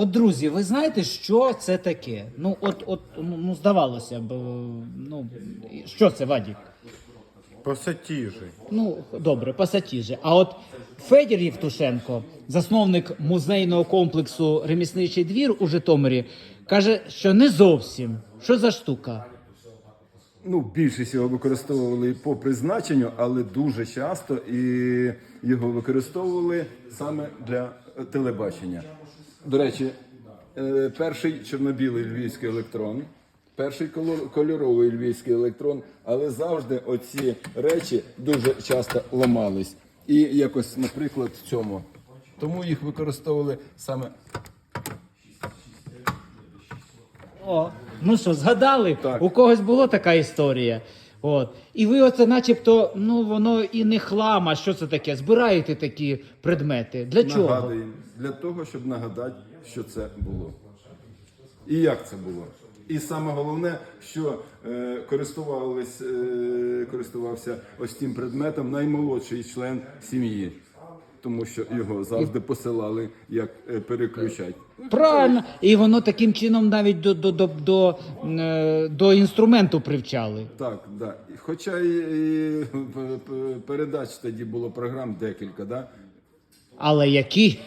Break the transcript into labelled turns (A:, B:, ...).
A: От, друзі, ви знаєте, що це таке? Ну, от, от, ну, ну здавалося б, ну, що це, Вадік?
B: Пасатіжі.
A: Ну, добре, пасатіжі. А от Федір Євтушенко, засновник музейного комплексу Ремісничий двір у Житомирі, каже, що не зовсім. Що за штука?
C: Ну, більшість його використовували по призначенню, але дуже часто і його використовували саме для е, телебачення. До речі, е, перший чорно-білий львівський електрон, перший кольоровий львівський електрон, але завжди оці речі дуже часто ламались. І якось, наприклад, в цьому. Тому їх використовували саме
A: О, ну що, згадали?
C: Так.
A: У когось була така історія. От. І ви оце начебто, ну воно і не хлама, що це таке? Збираєте такі предмети. Для чого?
C: Нагадуємо для того, щоб нагадати, що це було. І як це було. І саме головне, що е, користувались, е, користувався ось цим предметом наймолодший член сім'ї, тому що його завжди посилали як е, переключать.
A: Правильно. І воно таким чином навіть до, до, до, до, е, до інструменту привчали.
C: Так, да. Хоча і, передач тоді було програм декілька, да?
A: Але які?